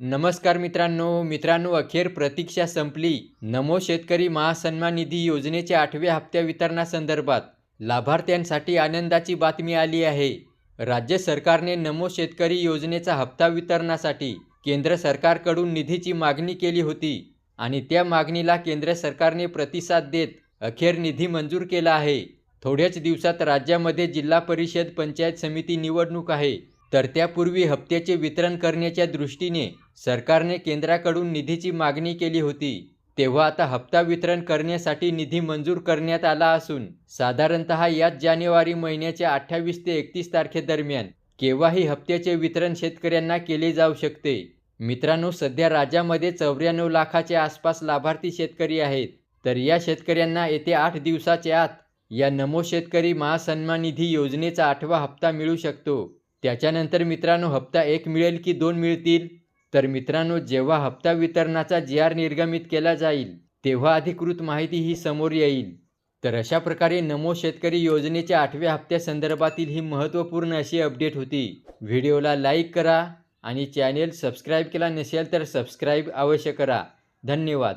नमस्कार मित्रांनो मित्रांनो अखेर प्रतीक्षा संपली. नमो शेतकरी महासन्मान निधी योजनेच्या आठव्या हप्त्या वितरणासंदर्भात लाभार्थ्यांसाठी आनंदाची बातमी आली आहे. राज्य सरकारने नमो शेतकरी योजनेचा हप्ता वितरणासाठी केंद्र सरकारकडून निधीची मागणी केली होती आणि त्या मागणीला केंद्र सरकारने प्रतिसाद देत अखेर निधी मंजूर केला आहे. थोड्याच दिवसात राज्यामध्ये जिल्हा परिषद पंचायत समिती निवडणूक आहे. तर त्यापूर्वी हप्त्याचे वितरण करण्याच्या दृष्टीने सरकारने केंद्राकडून निधीची मागणी केली होती. तेव्हा आता हप्ता वितरण करण्यासाठी निधी मंजूर करण्यात आला असून साधारणतः याच जानेवारी महिन्याच्या अठ्ठावीस ते एकतीस तारखेदरम्यान केव्हाही हप्त्याचे वितरण शेतकऱ्यांना केले जाऊ शकते. मित्रांनो सध्या राज्यामध्ये चौऱ्याण्णव लाखाच्या आसपास लाभार्थी शेतकरी आहेत. तर या शेतकऱ्यांना येत्या आठ दिवसाच्या आत या नमो शेतकरी महासन्मान निधी योजनेचा आठवा हप्ता मिळू शकतो. त्याच्यानंतर मित्रांनो हप्ता एक मिळेल की दोन मिळतील? तर मित्रांनो जेव्हा हप्ता वितरणाचा जी आर निर्गमित केला जाईल तेव्हा अधिकृत माहिती ही समोर येईल. तर अशा प्रकारे नमो शेतकरी योजनेच्या आठव्या हप्त्यासंदर्भातील ही महत्त्वपूर्ण अशी अपडेट होती. व्हिडिओला लाईक करा आणि चॅनेल सबस्क्राईब केला नसेल तर सबस्क्राईब अवश्य करा. धन्यवाद.